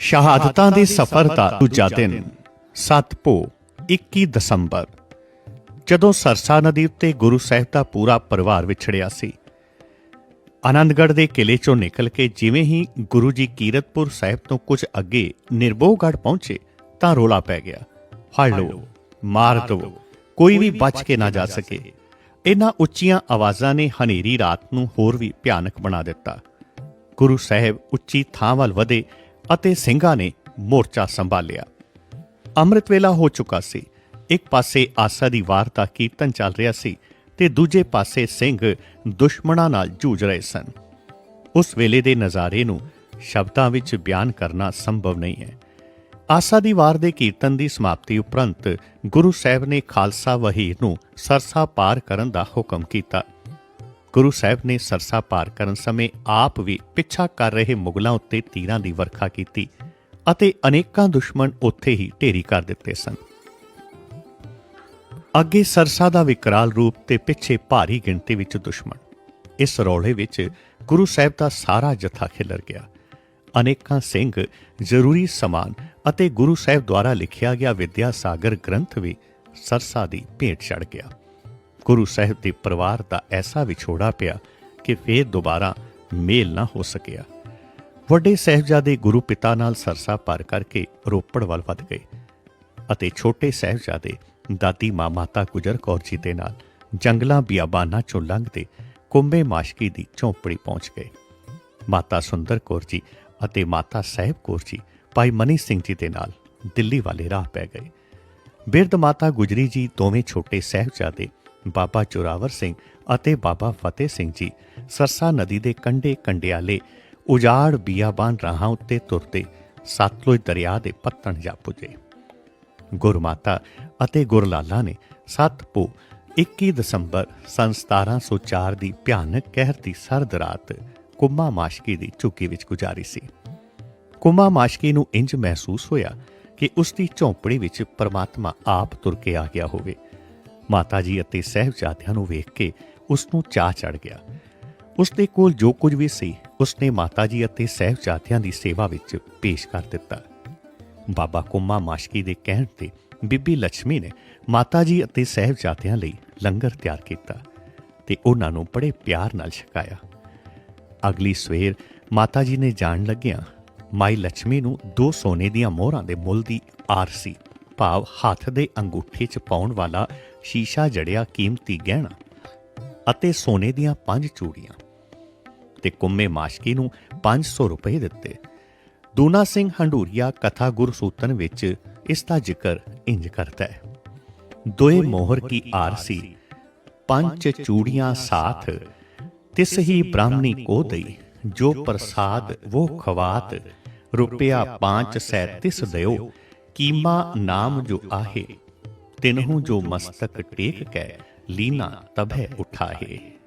ਸ਼ਹਾਦਤਾਂ ਦੇ ਸਫ਼ਰ ਦਾ ਦੂਜਾ ਦਿਨ। ਸਤਪੋ 21 ਦਸੰਬਰ। ਜਦੋਂ ਸਰਸਾ ਨਦੀ ਉੱਤੇ ਗੁਰੂ ਸਾਹਿਬ ਦਾ ਪੂਰਾ ਪਰਿਵਾਰ ਵਿਛੜਿਆ ਸੀ ਆਨੰਦਗੜ੍ਹ ਦੇ ਕਿਲੇ ਚੋਂ ਨਿਕਲ ਕੇ ਜਿਵੇਂ ਹੀ ਗੁਰੂ ਜੀ ਕੀਰਤਪੁਰ ਸਾਹਿਬ ਤੋਂ ਕੁਝ ਅੱਗੇ ਨਿਰਭੋਗੜ੍ਹ ਪਹੁੰਚੇ ਤਾਂ ਰੋਲਾ ਪੈ ਗਿਆ। ਫੜ ਲਓ ਮਾਰ ਦਿਓ ਕੋਈ ਵੀ ਬਚ ਕੇ ਨਾ ਜਾ ਸਕੇ। ਇਹਨਾਂ ਉੱਚੀਆਂ ਆਵਾਜ਼ਾਂ ਨੇ ਹਨੇਰੀ ਰਾਤ ਨੂੰ ਹੋਰ ਵੀ ਭਿਆਨਕ ਬਣਾ ਦਿੱਤਾ। ਗੁਰੂ ਸਾਹਿਬ ਉੱਚੀ ਥਾਂ ਵੱਲ ਵਧੇ ਅਤੇ ਸਿੰਘਾਂ ਨੇ ਮੋਰਚਾ ਸੰਭਾਲਿਆ। ਅੰਮ੍ਰਿਤ ਵੇਲਾ ਹੋ ਚੁੱਕਾ ਸੀ। ਇੱਕ ਪਾਸੇ ਆਸਾ ਦੀ ਵਾਰ ਦਾ ਕੀਰਤਨ ਚੱਲ ਰਿਹਾ ਸੀ ਤੇ ਦੂਜੇ ਪਾਸੇ ਸਿੰਘ ਦੁਸ਼ਮਣਾਂ ਨਾਲ ਜੂਝ ਰਹੇ ਸਨ। ਉਸ ਵੇਲੇ ਦੇ ਨਜ਼ਾਰੇ ਨੂੰ ਸ਼ਬਦਾਂ ਵਿੱਚ ਬਿਆਨ ਕਰਨਾ ਸੰਭਵ ਨਹੀਂ ਹੈ। ਆਸਾ ਦੀ ਵਾਰ ਦੇ ਕੀਰਤਨ ਦੀ ਸਮਾਪਤੀ ਉਪਰੰਤ ਗੁਰੂ ਸਾਹਿਬ ਨੇ ਖਾਲਸਾ ਵਹੀਰ ਨੂੰ ਸਰਸਾ ਪਾਰ ਕਰਨ ਦਾ ਹੁਕਮ ਕੀਤਾ। ਗੁਰੂ ਸਾਹਿਬ ਨੇ ਸਰਸਾ ਪਾਰ ਕਰਨ ਸਮੇਂ ਆਪ ਵੀ ਪਿੱਛਾ ਕਰ ਰਹੇ ਮੁਗਲਾਂ ਉੱਤੇ ਤੀਰਾਂ ਦੀ ਵਰਖਾ ਕੀਤੀ ਅਤੇ ਅਨੇਕਾਂ ਦੁਸ਼ਮਣ ਉੱਥੇ ਹੀ ਢੇਰੀ ਕਰ ਦਿੱਤੇ ਸਨ। ਅੱਗੇ ਸਰਸਾ ਦਾ ਵਿਕਰਾਲ ਰੂਪ ਤੇ ਪਿੱਛੇ ਭਾਰੀ ਗਿਣਤੀ ਵਿੱਚ ਦੁਸ਼ਮਣ। ਇਸ ਰੌਲੇ ਵਿੱਚ ਗੁਰੂ ਸਾਹਿਬ ਦਾ ਸਾਰਾ ਜਥਾ ਖਿਲਰ ਗਿਆ। ਅਨੇਕਾਂ ਸਿੰਘ ਜ਼ਰੂਰੀ ਸਮਾਨ ਅਤੇ ਗੁਰੂ ਸਾਹਿਬ ਦੁਆਰਾ ਲਿਖਿਆ ਗਿਆ ਵਿਦਿਆ ਸਾਗਰ ਗ੍ਰੰਥ ਵੀ ਸਰਸਾ ਦੀ ਭੇਟ ਚੜ ਗਿਆ। ਗੁਰੂ ਸਾਹਿਬ ਦੇ ਪਰਿਵਾਰ ਦਾ ਐਸਾ ਵਿਛੋੜਾ ਪਿਆ ਕਿ ਫੇਰ ਦੁਬਾਰਾ ਮੇਲ ਨਾ ਹੋ ਸਕਿਆ। ਵੱਡੇ ਸਹਿਬਜ਼ਾਦੇ ਗੁਰੂ ਪਿਤਾ ਨਾਲ ਸਰਸਾ ਪਾਰ ਕਰਕੇ ਰੋਪੜ ਵੱਲ ਵਧ ਗਏ ਅਤੇ ਛੋਟੇ ਸਹਿਬਜ਼ਾਦੇ ਦਾਦੀ ਮਾਂ ਮਾਤਾ ਗੁਜਰ ਕੌਰ ਜੀ ਦੇ ਨਾਲ ਜੰਗਲਾਂ ਬਿਆਬਾਨਾਂ ਚੋਂ ਲੰਘਦੇ ਕੁੰਬੇ ਮਾਸ਼ਕੀ ਦੀ ਝੌਂਪੜੀ ਪਹੁੰਚ ਗਏ। ਮਾਤਾ ਸੁੰਦਰ ਕੌਰ ਜੀ ਅਤੇ ਮਾਤਾ ਸਾਹਿਬ ਕੌਰ ਜੀ ਭਾਈ ਮਨੀ ਸਿੰਘ ਜੀ ਦੇ ਨਾਲ ਦਿੱਲੀ ਵਾਲੇ ਰਾਹ ਪੈ ਗਏ। ਬਿਰਧ ਮਾਤਾ ਗੁਜਰੀ ਜੀ ਦੋਵੇਂ ਛੋਟੇ ਸਹਿਬਜ਼ਾਦੇ ਬਾਬਾ ਚੋਰਾਵਰ ਸਿੰਘ ਅਤੇ ਬਾਬਾ ਫਤਿਹ ਸਿੰਘ ਜੀ ਸਰਸਾ ਨਦੀ ਦੇ ਕੰਢੇ ਕੰਡਿਆਲੇ ਉਜਾੜ ਬੀਆਬਾਨ ਰਾਹਾਂ ਉੱਤੇ ਤੁਰਦੇ ਸਤਲੁਜ ਦਰਿਆ ਦੇ ਪੱਤਣ ਜਾ ਪੁੱਜੇ। ਗੁਰਮਾਤਾ ਅਤੇ ਗੁਰਲਾਲਾ ਨੇ ਸਤਪੋ 21 ਦਸੰਬਰ ਸਨ 1704 ਦੀ ਭਿਆਨਕ ਕਹਿਰ ਦੀ ਸਰਦ ਰਾਤ ਕੁੰਮਾ ਮਾਸ਼ਕੀ ਦੀ ਝੁੱਗੀ ਵਿੱਚ ਗੁਜ਼ਾਰੀ ਸੀ। ਕੁੰਮਾ ਮਾਸ਼ਕੀ ਨੂੰ ਇੰਜ ਮਹਿਸੂਸ ਹੋਇਆ ਕਿ ਉਸ ਦੀ ਝੌਂਪੜੀ ਵਿੱਚ ਪਰਮਾਤਮਾ ਆਪ ਤੁਰ ਕੇ ਆ ਗਿਆ ਹੋਵੇ। ਮਾਤਾ ਜੀ ਅਤੇ ਸਹਿਬਜ਼ਾਦਿਆਂ ਨੂੰ ਵੇਖ ਕੇ ਉਸ ਨੂੰ ਚਾਹ ਚੜ ਗਿਆ। ਉਸ ਦੇ ਕੋਲ ਜੋ ਕੁਝ ਵੀ ਸੀ ਉਸ ਨੇ ਮਾਤਾ ਜੀ ਅਤੇ ਸਹਿਬਜ਼ਾਦਿਆਂ ਦੀ ਸੇਵਾ ਵਿੱਚ ਪੇਸ਼ ਕਰ ਦਿੱਤਾ। ਬਾਬਾ ਕੁੰਮਾ ਮਾਸ਼ਕੀ ਦੇ ਕਹਿਣ ਤੇ ਬੀਬੀ ਲక్ష్ਮੀ ਨੇ ਮਾਤਾ ਜੀ ਅਤੇ ਸਹਿਬਜ਼ਾਦਿਆਂ ਲਈ ਲੰਗਰ ਤਿਆਰ ਕੀਤਾ ਤੇ ਉਹਨਾਂ ਨੂੰ ਬੜੇ ਪਿਆਰ ਨਾਲ ਛਕਾਇਆ। ਅਗਲੀ ਸਵੇਰ ਮਾਤਾ ਜੀ ਨੇ ਜਾਣ ਲੱਗਿਆ ਮਾਈ ਲక్ష్ਮੀ ਨੂੰ ਦੋ ਸੋਨੇ ਦੀਆਂ ਮੋਹਰਾਂ ਦੇ ਮੁੱਲ ਦੀ ਆਰ ਸੀ ਭਾਵ ਹੱਥ ਦੇ ਅੰਗੂਠੇ 'ਚ ਪਾਉਣ ਵਾਲਾ ਸ਼ੀਸ਼ਾ ਜੜਿਆ ਕੀਮਤੀ ਗਹਿਣਾ ਅਤੇ ਸੋਨੇ ਦੀਆਂ ਪੰਜ ਚੂੜੀਆਂ ਤੇ ਕੁੰਮੇ ਮਾਸ਼ਕੀ ਨੂੰ 500 ਰੁਪਏ ਦਿੱਤੇ। ਦੂਨਾ ਸਿੰਘ ਹੰਡੂਰੀਆ ਕਥਾ ਗੁਰਸੂਤਨ ਵਿੱਚ ਇਸ ਦਾ ਜ਼ਿਕਰ ਇੰਜ ਕਰਦਾ ਹੈ। ਦੋਏ ਮੋਹਰ ਕੀ ਆਰਸੀ? ਪੰਜ ਚੂੜੀਆਂ ਸਾਥ ਤਿਸ ਹੀ ਬ੍ਰਾਹਮਣੀ ਕੋ ਦਈ ਜੋ ਪ੍ਰਸਾਦ ਉਹ ਖਵਾਤ ਰੁਪਿਆ 5 ਸੈ ਤਿਸ ਦਿਓ। ਕੀਮਾ ਨਾਮ ਜੋ ਆਹੇ ਤਿਨਹੂ ਜੋ ਮਸਤਕ ਟੇਕ ਕੈ ਲੀਨਾ ਤਬਹਿ ਉਠਾਹੇ।